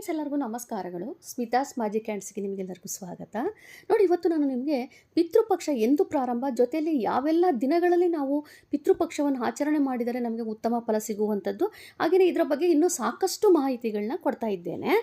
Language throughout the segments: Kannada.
ಫ್ರೆಂಡ್ಸ್, ಎಲ್ಲರಿಗೂ ನಮಸ್ಕಾರಗಳು. ಸ್ಮಿತಾಸ್ ಮ್ಯಾಜಿಕ್ ಹ್ಯಾಂಡ್ಸ್ಗೆ ನಿಮಗೆಲ್ಲರಿಗೂ ಸ್ವಾಗತ. ನೋಡಿ, ಇವತ್ತು ನಾನು ನಿಮಗೆ ಪಿತೃಪಕ್ಷ ಎಂದು ಪ್ರಾರಂಭ, ಜೊತೆಯಲ್ಲಿ ಯಾವೆಲ್ಲ ದಿನಗಳಲ್ಲಿ ನಾವು ಪಿತೃಪಕ್ಷವನ್ನು ಆಚರಣೆ ಮಾಡಿದರೆ ನಮಗೆ ಉತ್ತಮ ಫಲ ಸಿಗುವಂಥದ್ದು ಹಾಗೆಯೇ ಇದರ ಬಗ್ಗೆ ಇನ್ನೂ ಸಾಕಷ್ಟು ಮಾಹಿತಿಗಳನ್ನ ಕೊಡ್ತಾ ಇದ್ದೇನೆ.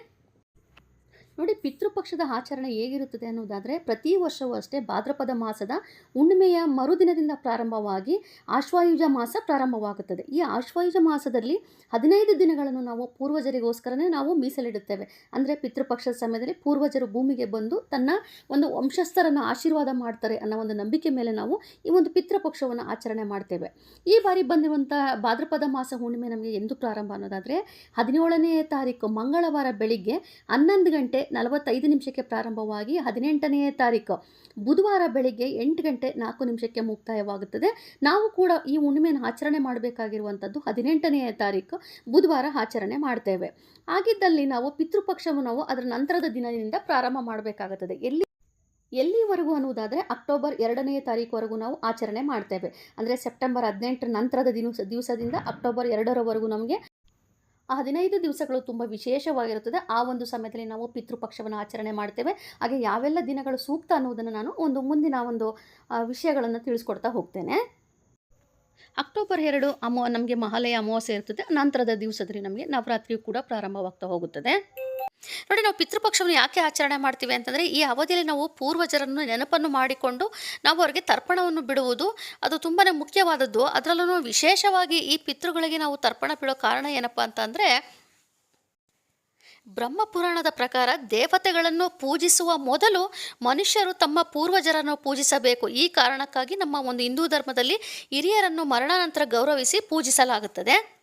ನೋಡಿ, ಪಿತೃಪಕ್ಷದ ಆಚರಣೆ ಹೇಗಿರುತ್ತದೆ ಅನ್ನೋದಾದರೆ, ಪ್ರತಿ ವರ್ಷವೂ ಅಷ್ಟೇ ಭಾದ್ರಪದ ಮಾಸದ ಹುಣ್ಣಿಮೆಯ ಮರುದಿನದಿಂದ ಪ್ರಾರಂಭವಾಗಿ ಆಶ್ವಾಯುಜ ಮಾಸ ಪ್ರಾರಂಭವಾಗುತ್ತದೆ. ಈ ಆಶ್ವಾಯುಜ ಮಾಸದಲ್ಲಿ ಹದಿನೈದು ದಿನಗಳನ್ನು ನಾವು ಪೂರ್ವಜರಿಗೋಸ್ಕರನೇ ನಾವು ಮೀಸಲಿಡುತ್ತೇವೆ. ಅಂದರೆ, ಪಿತೃಪಕ್ಷದ ಸಮಯದಲ್ಲಿ ಪೂರ್ವಜರು ಭೂಮಿಗೆ ಬಂದು ತನ್ನ ಒಂದು ವಂಶಸ್ಥರನ್ನು ಆಶೀರ್ವಾದ ಮಾಡ್ತಾರೆ ಅನ್ನೋ ಒಂದು ನಂಬಿಕೆ ಮೇಲೆ ನಾವು ಈ ಒಂದು ಪಿತೃಪಕ್ಷವನ್ನು ಆಚರಣೆ ಮಾಡ್ತೇವೆ. ಈ ಬಾರಿ ಬಂದಿರುವಂಥ ಭಾದ್ರಪದ ಮಾಸ ಹುಣ್ಣಿಮೆ ನಮಗೆ ಎಂದು ಪ್ರಾರಂಭ ಅನ್ನೋದಾದರೆ, ಹದಿನೇಳನೇ ತಾರೀಕು ಮಂಗಳವಾರ ಬೆಳಿಗ್ಗೆ ಹನ್ನೊಂದು ಗಂಟೆ ನಲವತ್ತೈದು ನಿಮಿಷಕ್ಕೆ ಪ್ರಾರಂಭವಾಗಿ ಹದಿನೆಂಟನೆಯ ತಾರೀಕು. ಬುಧವಾರ ಬೆಳಿಗ್ಗೆ ಎಂಟು ಗಂಟೆ ನಾಲ್ಕು ನಿಮಿಷಕ್ಕೆ ಮುಕ್ತಾಯವಾಗುತ್ತದೆ. ನಾವು ಕೂಡ ಈ ಹುಣ್ಣಿಮೆಯನ್ನು ಆಚರಣೆ ಮಾಡಬೇಕಾಗಿರುವಂಥದ್ದು ಹದಿನೆಂಟನೆಯ ತಾರೀಕು. ಬುಧವಾರ ಆಚರಣೆ ಮಾಡ್ತೇವೆ. ಆಗಿದ್ದಲ್ಲಿ ನಾವು ಪಿತೃಪಕ್ಷವು ನಾವು ಅದರ ನಂತರದ ದಿನದಿಂದ ಪ್ರಾರಂಭ ಮಾಡಬೇಕಾಗುತ್ತದೆ. ಎಲ್ಲಿ, ಎಲ್ಲಿವರೆಗೂ ಅನ್ನುವುದಾದರೆ ಅಕ್ಟೋಬರ್ ಎರಡನೇ ತಾರೀಕುವರೆಗೂ ನಾವು ಆಚರಣೆ ಮಾಡ್ತೇವೆ. ಅಂದರೆ ಸೆಪ್ಟೆಂಬರ್ ಹದಿನೆಂಟರ ನಂತರದ ದಿನ ದಿವಸದಿಂದ ಅಕ್ಟೋಬರ್ ಎರಡರವರೆಗೂ ನಮಗೆ ಆ ಹದಿನೈದು ದಿವಸಗಳು ತುಂಬ ವಿಶೇಷವಾಗಿರುತ್ತದೆ. ಆ ಒಂದು ಸಮಯದಲ್ಲಿ ನಾವು ಪಿತೃಪಕ್ಷವನ್ನು ಆಚರಣೆ ಮಾಡ್ತೇವೆ. ಹಾಗೆ ಯಾವೆಲ್ಲ ದಿನಗಳು ಸೂಕ್ತ ಅನ್ನೋದನ್ನು ನಾನು ಒಂದು ಮುಂದಿನ ಒಂದು ವಿಷಯಗಳನ್ನು ತಿಳಿಸ್ಕೊಡ್ತಾ ಹೋಗ್ತೇನೆ. ಅಕ್ಟೋಬರ್ ಎರಡು ಅಮೋ, ನಮಗೆ ಮಹಾಲಯ ಅಮಾವಾಸ್ಯೆ ಇರ್ತದೆ. ನಂತರದ ದಿವಸದಲ್ಲಿ ನಮಗೆ ನವರಾತ್ರಿಯು ಕೂಡ ಪ್ರಾರಂಭವಾಗ್ತಾ ಹೋಗುತ್ತದೆ. ನೋಡಿ, ನಾವು ಪಿತೃಪಕ್ಷವನ್ನು ಯಾಕೆ ಆಚರಣೆ ಮಾಡ್ತೀವಿ ಅಂತಂದರೆ, ಈ ಅವಧಿಯಲ್ಲಿ ನಾವು ಪೂರ್ವಜರನ್ನು ನೆನಪನ್ನು ಮಾಡಿಕೊಂಡು ನಾವು ಅವರಿಗೆ ತರ್ಪಣವನ್ನು ಬಿಡುವುದು ಅದು ತುಂಬಾ ಮುಖ್ಯವಾದದ್ದು. ಅದರಲ್ಲೂ ವಿಶೇಷವಾಗಿ ಈ ಪಿತೃಗಳಿಗೆ ನಾವು ತರ್ಪಣ ಬಿಡೋ ಕಾರಣ ಏನಪ್ಪ ಅಂತಂದರೆ, ಬ್ರಹ್ಮಪುರಾಣದ ಪ್ರಕಾರ ದೇವತೆಗಳನ್ನು ಪೂಜಿಸುವ ಮೊದಲು ಮನುಷ್ಯರು ತಮ್ಮ ಪೂರ್ವಜರನ್ನು ಪೂಜಿಸಬೇಕು. ಈ ಕಾರಣಕ್ಕಾಗಿ ನಮ್ಮ ಒಂದು ಹಿಂದೂ ಧರ್ಮದಲ್ಲಿ ಹಿರಿಯರನ್ನು ಮರಣಾನಂತರ ಗೌರವಿಸಿ ಪೂಜಿಸಲಾಗುತ್ತದೆ.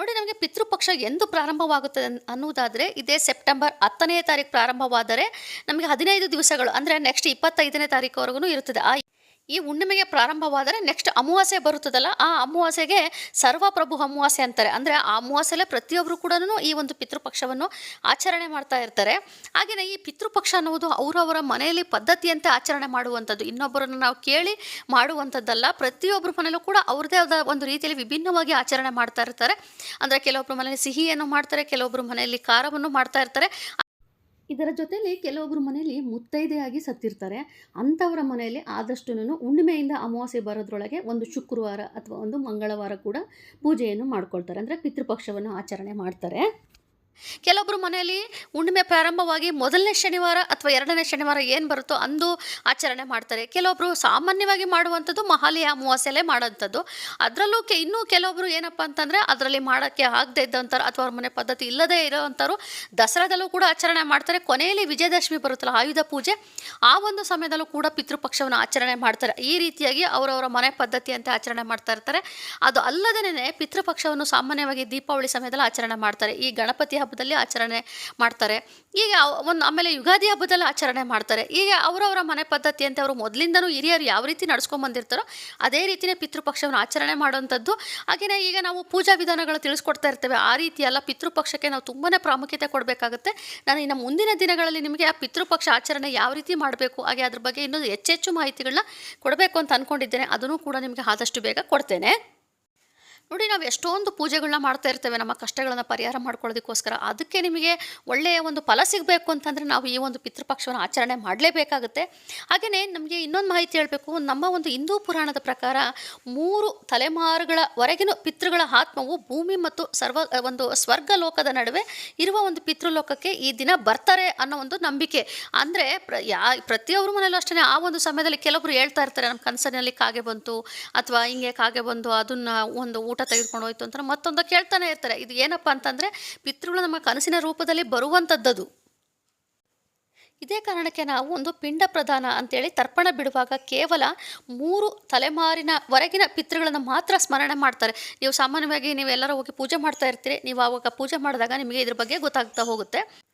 ನೋಡಿ, ನಮಗೆ ಪಿತೃಪಕ್ಷ ಎಂದು ಪ್ರಾರಂಭವಾಗುತ್ತದೆ ಅನ್- ಅನ್ನುವುದಾದರೆ, ಇದೇ ಸೆಪ್ಟೆಂಬರ್ ಹತ್ತನೇ ತಾರೀಕು ಪ್ರಾರಂಭವಾದರೆ, ನಮಗೆ ಹದಿನೈದು ದಿವಸಗಳು, ಅಂದರೆ ನೆಕ್ಸ್ಟ್ ಇಪ್ಪತ್ತೈದನೇ ತಾರೀಕುವರೆಗೂ ಇರುತ್ತದೆ. ಆ ಈ ಹುಣ್ಣಿಮೆಗೆ ಪ್ರಾರಂಭವಾದರೆ ನೆಕ್ಸ್ಟ್ ಅಮಾವಾಸ್ಯೆ ಬರುತ್ತದಲ್ಲ, ಆ ಅಮಾವಾಸ್ಯೆಗೆ ಸರ್ವಪ್ರಭು ಅಮಾವಾಸ್ಯೆ ಅಂತಾರೆ. ಅಂದರೆ ಆ ಅಮಾವಾಸ್ಯೆಲ್ಲೇ ಪ್ರತಿಯೊಬ್ಬರು ಕೂಡ ಈ ಒಂದು ಪಿತೃಪಕ್ಷವನ್ನು ಆಚರಣೆ ಮಾಡ್ತಾ ಇರ್ತಾರೆ. ಹಾಗೆಯೇ ಈ ಪಿತೃಪಕ್ಷ ಅನ್ನೋದು ಅವರವರ ಮನೆಯಲ್ಲಿ ಪದ್ಧತಿಯಂತೆ ಆಚರಣೆ ಮಾಡುವಂಥದ್ದು. ಇನ್ನೊಬ್ಬರನ್ನು ನಾವು ಕೇಳಿ ಮಾಡುವಂಥದ್ದಲ್ಲ. ಪ್ರತಿಯೊಬ್ಬರ ಮನೆಯಲ್ಲೂ ಕೂಡ ಅವ್ರದ್ದೇ ಆದ ಒಂದು ರೀತಿಯಲ್ಲಿ ವಿಭಿನ್ನವಾಗಿ ಆಚರಣೆ ಮಾಡ್ತಾ ಇರ್ತಾರೆ. ಅಂದರೆ ಕೆಲವೊಬ್ಬರು ಮನೆಯಲ್ಲಿ ಸಿಹಿಯನ್ನು ಮಾಡ್ತಾರೆ ಕೆಲವೊಬ್ಬರು ಮನೆಯಲ್ಲಿ ಖಾರವನ್ನು ಮಾಡ್ತಾ ಇರ್ತಾರೆ. ಇದರ ಜೊತೆಯಲ್ಲಿ ಕೆಲವೊಬ್ಬರು ಮನೆಯಲ್ಲಿ ಮುತ್ತೈದೆಯಾಗಿ ಸತ್ತಿರ್ತಾರೆ. ಅಂಥವರ ಮನೆಯಲ್ಲಿ ಆದಷ್ಟು ಹುಣ್ಣಿಮೆಯಿಂದ ಅಮಾವಾಸ್ಯೆ ಬರೋದ್ರೊಳಗೆ ಒಂದು ಶುಕ್ರವಾರ ಅಥವಾ ಒಂದು ಮಂಗಳವಾರ ಕೂಡ ಪೂಜೆಯನ್ನು ಮಾಡ್ಕೊಳ್ತಾರೆ. ಅಂದರೆ ಪಿತೃಪಕ್ಷವನ್ನು ಆಚರಣೆ ಮಾಡ್ತಾರೆ. ಕೆಲವೊಬ್ಬರು ಮನೆಯಲ್ಲಿ ಹುಣ್ಣಿಮೆ ಪ್ರಾರಂಭವಾಗಿ ಮೊದಲನೇ ಶನಿವಾರ ಅಥವಾ ಎರಡನೇ ಶನಿವಾರ ಏನು ಬರುತ್ತೋ ಅಂದು ಆಚರಣೆ ಮಾಡ್ತಾರೆ. ಕೆಲವೊಬ್ಬರು ಸಾಮಾನ್ಯವಾಗಿ ಮಾಡುವಂಥದ್ದು ಮಹಾಲಯ ಅಮಾವಾಸ್ಯೆಲೆ ಮಾಡೋಂಥದ್ದು ಅದರಲ್ಲೂ ಕೆ, ಇನ್ನೂ ಕೆಲವೊಬ್ಬರು ಏನಪ್ಪ ಅಂತಂದರೆ ಅದರಲ್ಲಿ ಮಾಡೋಕ್ಕೆ ಆಗದೆ ಇದ್ದಂಥವ್ರು ಅಥವಾ ಅವ್ರ ಮನೆ ಪದ್ಧತಿ ಇಲ್ಲದೇ ಇರೋವಂಥವ್ರು ದಸರಾದಲ್ಲೂ ಕೂಡ ಆಚರಣೆ ಮಾಡ್ತಾರೆ. ಕೊನೆಯಲ್ಲಿ ವಿಜಯದಶಮಿ ಬರುತ್ತಲ್ಲ, ಆಯುಧ ಪೂಜೆ. ಆ ಒಂದು ಸಮಯದಲ್ಲೂ ಕೂಡ ಪಿತೃಪಕ್ಷವನ್ನು ಆಚರಣೆ ಮಾಡ್ತಾರೆ. ಈ ರೀತಿಯಾಗಿ ಅವರವರ ಮನೆ ಪದ್ಧತಿಯಂತೆ ಆಚರಣೆ ಮಾಡ್ತಾ ಇರ್ತಾರೆ. ಅದು ಅಲ್ಲದೇ ಪಿತೃಪಕ್ಷವನ್ನು ಸಾಮಾನ್ಯವಾಗಿ ದೀಪಾವಳಿ ಸಮಯದಲ್ಲಿ ಆಚರಣೆ ಮಾಡ್ತಾರೆ. ಈ ಗಣಪತಿ ಹಬ್ಬದಲ್ಲಿ ಆಚರಣೆ ಮಾಡ್ತಾರೆ. ಈಗ ಒಂದು ಆಮೇಲೆ ಯುಗಾದಿ ಹಬ್ಬದಲ್ಲಿ ಆಚರಣೆ ಮಾಡ್ತಾರೆ. ಈಗ ಅವರವರ ಮನೆ ಪದ್ಧತಿಯಂತೆ ಅವರು ಮೊದಲಿಂದನೂ ಹಿರಿಯರು ಯಾವ ರೀತಿ ನಡ್ಸ್ಕೊಂಡ್ ಬಂದಿರ್ತಾರೋ ಅದೇ ರೀತಿಯೇ ಪಿತೃಪಕ್ಷವನ್ನು ಆಚರಣೆ ಮಾಡುವಂಥದ್ದು. ಹಾಗೆಯೇ ಈಗ ನಾವು ಪೂಜಾ ವಿಧಾನಗಳು ತಿಳಿಸ್ಕೊಡ್ತಾ ಇರ್ತೇವೆ. ಆ ರೀತಿ ಎಲ್ಲ ಪಿತೃಪಕ್ಷಕ್ಕೆ ನಾವು ತುಂಬಾ ಪ್ರಾಮುಖ್ಯತೆ ಕೊಡಬೇಕಾಗುತ್ತೆ. ನಾನು ಇನ್ನು ಮುಂದಿನ ದಿನಗಳಲ್ಲಿ ನಿಮಗೆ ಆ ಪಿತೃಪಕ್ಷ ಆಚರಣೆ ಯಾವ ರೀತಿ ಮಾಡಬೇಕು, ಹಾಗೆ ಅದ್ರ ಬಗ್ಗೆ ಇನ್ನೂ ಹೆಚ್ಚೆಚ್ಚು ಮಾಹಿತಿಗಳನ್ನ ಕೊಡಬೇಕು ಅಂತ ಅಂದ್ಕೊಂಡಿದ್ದೇನೆ ಅದನ್ನು ಕೂಡ ನಿಮಗೆ ಆದಷ್ಟು ಬೇಗ ಕೊಡ್ತೇನೆ. ನೋಡಿ, ನಾವು ಎಷ್ಟೊಂದು ಪೂಜೆಗಳನ್ನ ಮಾಡ್ತಾ ಇರ್ತೇವೆ, ನಮ್ಮ ಕಷ್ಟಗಳನ್ನು ಪರಿಹಾರ ಮಾಡ್ಕೊಳ್ಳೋದಕ್ಕೋಸ್ಕರ. ಅದಕ್ಕೆ ನಿಮಗೆ ಒಳ್ಳೆಯ ಒಂದು ಫಲ ಸಿಗಬೇಕು ಅಂತಂದರೆ ನಾವು ಈ ಒಂದು ಪಿತೃಪಕ್ಷವನ್ನು ಆಚರಣೆ ಮಾಡಲೇಬೇಕಾಗುತ್ತೆ. ಹಾಗೆಯೇ ನಮಗೆ ಇನ್ನೊಂದು ಮಾಹಿತಿ ಹೇಳಬೇಕು, ನಮ್ಮ ಒಂದು ಹಿಂದೂ ಪುರಾಣದ ಪ್ರಕಾರ ಮೂರು ತಲೆಮಾರುಗಳವರೆಗಿನ ಪಿತೃಗಳ ಆತ್ಮವು ಭೂಮಿ ಮತ್ತು ಸರ್ವ, ಒಂದು ಸ್ವರ್ಗ ಲೋಕದ ನಡುವೆ ಇರುವ ಒಂದು ಪಿತೃಲೋಕಕ್ಕೆ ಈ ದಿನ ಬರ್ತಾರೆ ಅನ್ನೋ ಒಂದು ನಂಬಿಕೆ. ಅಂದರೆ ಪ್ರ, ಯಾ, ಪ್ರತಿಯೊಬ್ಬರ ಮನೆಯಲ್ಲೂ ಅಷ್ಟೇ ಆ ಒಂದು ಸಮಯದಲ್ಲಿ ಕೆಲವರು ಹೇಳ್ತಾ ಇರ್ತಾರೆ ನಮ್ಮ ಕನಸಿನಲ್ಲಿ ಕಾಗೆ ಬಂತು, ಅಥವಾ ಹಿಂಗೆ ಕಾಗೆ ಬಂದು ಅದನ್ನು ಒಂದು ತೆಗೆದುಕೊಂಡು ಹೋಯ್ತು ಅಂತ ಮತ್ತೊಂದು ಕೇಳ್ತಾನೆ ಇರ್ತಾರೆ. ಇದು ಏನಪ್ಪ ಅಂತಂದರೆ ಪಿತೃಗಳು ನಮ್ಮ ಕನಸಿನ ರೂಪದಲ್ಲಿ ಬರುವಂಥದ್ದದು ಇದೇ ಕಾರಣಕ್ಕೆ ನಾವು ಒಂದು ಪಿಂಡ ಪ್ರಧಾನ ಅಂತೇಳಿ ತರ್ಪಣ ಬಿಡುವಾಗ ಕೇವಲ ಮೂರು ತಲೆಮಾರಿನ ವರೆಗಿನ ಪಿತೃಗಳನ್ನು ಮಾತ್ರ ಸ್ಮರಣೆ ಮಾಡ್ತಾರೆ. ನೀವು ಸಾಮಾನ್ಯವಾಗಿ ನೀವೆಲ್ಲರೂ ಹೋಗಿ ಪೂಜೆ ಮಾಡ್ತಾ ಇರ್ತೀರಿ. ನೀವು ಆವಾಗ ಪೂಜೆ ಮಾಡಿದಾಗ ನಿಮಗೆ ಇದ್ರ ಬಗ್ಗೆ ಗೊತ್ತಾಗ್ತಾ ಹೋಗುತ್ತೆ.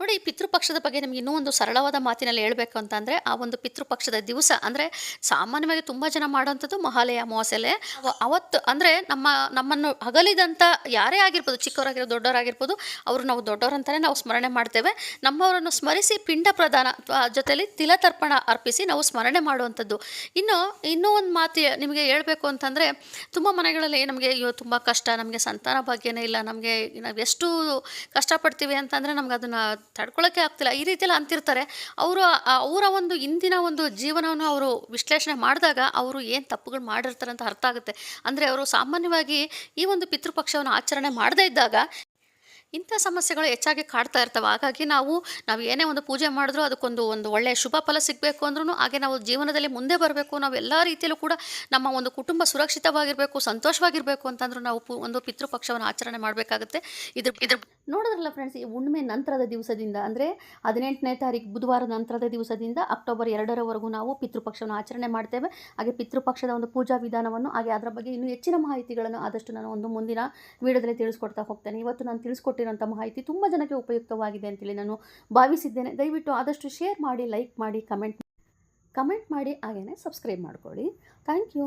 ನೋಡಿ, ಈ ಪಿತೃಪಕ್ಷದ ಬಗ್ಗೆ ನಿಮಗೆ ಇನ್ನೂ ಒಂದು ಸರಳವಾದ ಮಾತಿನಲ್ಲಿ ಹೇಳಬೇಕು ಅಂತಂದರೆ, ಆ ಒಂದು ಪಿತೃಪಕ್ಷದ ದಿವಸ ಅಂದರೆ ಸಾಮಾನ್ಯವಾಗಿ ತುಂಬ ಜನ ಮಾಡೋವಂಥದ್ದು ಮಹಾಲಯ ಅಮಾವಾಸ್ಯೆಲೆ. ಅವ- ಅವತ್ತು ಅಂದರೆ ನಮ್ಮ, ನಮ್ಮನ್ನು ಅಗಲಿದಂಥ ಯಾರೇ ಆಗಿರ್ಬೋದು, ಚಿಕ್ಕವರಾಗಿರೋ ದೊಡ್ಡವರಾಗಿರ್ಬೋದು ಅವರು ನಾವು ದೊಡ್ಡವರಂತಲೇ ನಾವು ಸ್ಮರಣೆ ಮಾಡ್ತೇವೆ. ನಮ್ಮವರನ್ನು ಸ್ಮರಿಸಿ ಪಿಂಡ ಪ್ರದಾನ ಜೊತೆಯಲ್ಲಿ ತಿಲತರ್ಪಣ ಅರ್ಪಿಸಿ ನಾವು ಸ್ಮರಣೆ ಮಾಡುವಂಥದ್ದು. ಇನ್ನು, ಇನ್ನೂ ಒಂದು ಮಾತು ನಿಮಗೆ ಹೇಳಬೇಕು ಅಂತಂದರೆ, ತುಂಬ ಮನೆಗಳಲ್ಲಿ ನಮಗೆ ಅಯ್ಯೋ, ತುಂಬ ಕಷ್ಟ, ನಮಗೆ ಸಂತಾನ ಭಾಗ್ಯನೇ ಇಲ್ಲ, ನಮಗೆ ನಾವು ಎಷ್ಟು ಕಷ್ಟಪಡ್ತೀವಿ ಅಂತಂದರೆ ನಮ್ಗೆ ಅದನ್ನು ತಡ್ಕೊಳ್ಳೋಕ್ಕೆ ಆಗ್ತಿಲ್ಲ. ಈ ರೀತಿಯೆಲ್ಲ ಅಂತಿರ್ತಾರೆ. ಅವರು ಅವರ ಒಂದು ಇಂದಿನ ಒಂದು ಜೀವನವನ್ನು ಅವರು ವಿಶ್ಲೇಷಣೆ ಮಾಡಿದಾಗ ಅವರು ಏನು ತಪ್ಪುಗಳು ಮಾಡಿರ್ತಾರೆ ಅಂತ ಅರ್ಥ ಆಗುತ್ತೆ. ಅಂದರೆ ಅವರು ಸಾಮಾನ್ಯವಾಗಿ ಈ ಒಂದು ಪಿತೃಪಕ್ಷವನ್ನು ಆಚರಣೆ ಮಾಡದೇ ಇದ್ದಾಗ ಇಂಥ ಸಮಸ್ಯೆಗಳು ಹೆಚ್ಚಾಗಿ ಕಾಡ್ತಾ ಇರ್ತವೆ. ಹಾಗಾಗಿ ನಾವು ನಾವು ಏನೇ ಒಂದು ಪೂಜೆ ಮಾಡಿದ್ರೂ ಅದಕ್ಕೊಂದು ಒಂದು ಒಳ್ಳೆಯ ಶುಭ ಫಲ ಸಿಗಬೇಕು ಅಂದ್ರೂ ಹಾಗೆ ನಾವು ಜೀವನದಲ್ಲಿ ಮುಂದೆ ಬರಬೇಕು. ನಾವು ಎಲ್ಲ ರೀತಿಯಲ್ಲೂ ಕೂಡ ನಮ್ಮ ಒಂದು ಕುಟುಂಬ ಸುರಕ್ಷಿತವಾಗಿರಬೇಕು, ಸಂತೋಷವಾಗಿರಬೇಕು ಅಂತಂದ್ರೂ ನಾವು ಒಂದು ಪಿತೃಪಕ್ಷವನ್ನು ಆಚರಣೆ ಮಾಡಬೇಕಾಗುತ್ತೆ. ಇದ್ರ ಇದ್ರ ನೋಡಿದ್ರಲ್ಲ ಫ್ರೆಂಡ್ಸ್ ಈ ಹುಣ್ಣಿಮೆ ನಂತರದ ದಿವಸದಿಂದ, ಅಂದರೆ ಹದಿನೆಂಟನೇ ತಾರೀಕು ಬುಧವಾರ ನಂತರದ ದಿವಸದಿಂದ ಅಕ್ಟೋಬರ್ ಎರಡರವರೆಗೂ ನಾವು ಪಿತೃಪಕ್ಷವನ್ನು ಆಚರಣೆ ಮಾಡ್ತೇವೆ. ಹಾಗೆ ಪಿತೃಪಕ್ಷದ ಒಂದು ಪೂಜಾ ವಿಧಾನವನ್ನು, ಹಾಗೆ ಅದರ ಬಗ್ಗೆ ಇನ್ನೂ ಹೆಚ್ಚಿನ ಮಾಹಿತಿಗಳನ್ನು ಆದಷ್ಟು ನಾನು ಒಂದು ಮುಂದಿನ ವಿಡಿಯೋದಲ್ಲಿ ತಿಳಿಸ್ಕೊಡ್ತಾ ಹೋಗ್ತೇನೆ. ಇವತ್ತು ನಾನು ತಿಳಿಸ್ಕೊಟ್ಟಿರೋಂಥ ಮಾಹಿತಿ ತುಂಬ ಜನಕ್ಕೆ ಉಪಯುಕ್ತವಾಗಿದೆ ಅಂತೇಳಿ ನಾನು ಭಾವಿಸಿದ್ದೇನೆ. ದಯವಿಟ್ಟು ಆದಷ್ಟು ಶೇರ್ ಮಾಡಿ, ಲೈಕ್ ಮಾಡಿ, ಕಮೆಂಟ್ ಕಮೆಂಟ್ ಮಾಡಿ ಹಾಗೆಯೇ ಸಬ್ಸ್ಕ್ರೈಬ್ ಮಾಡ್ಕೊಳ್ಳಿ. Thank you.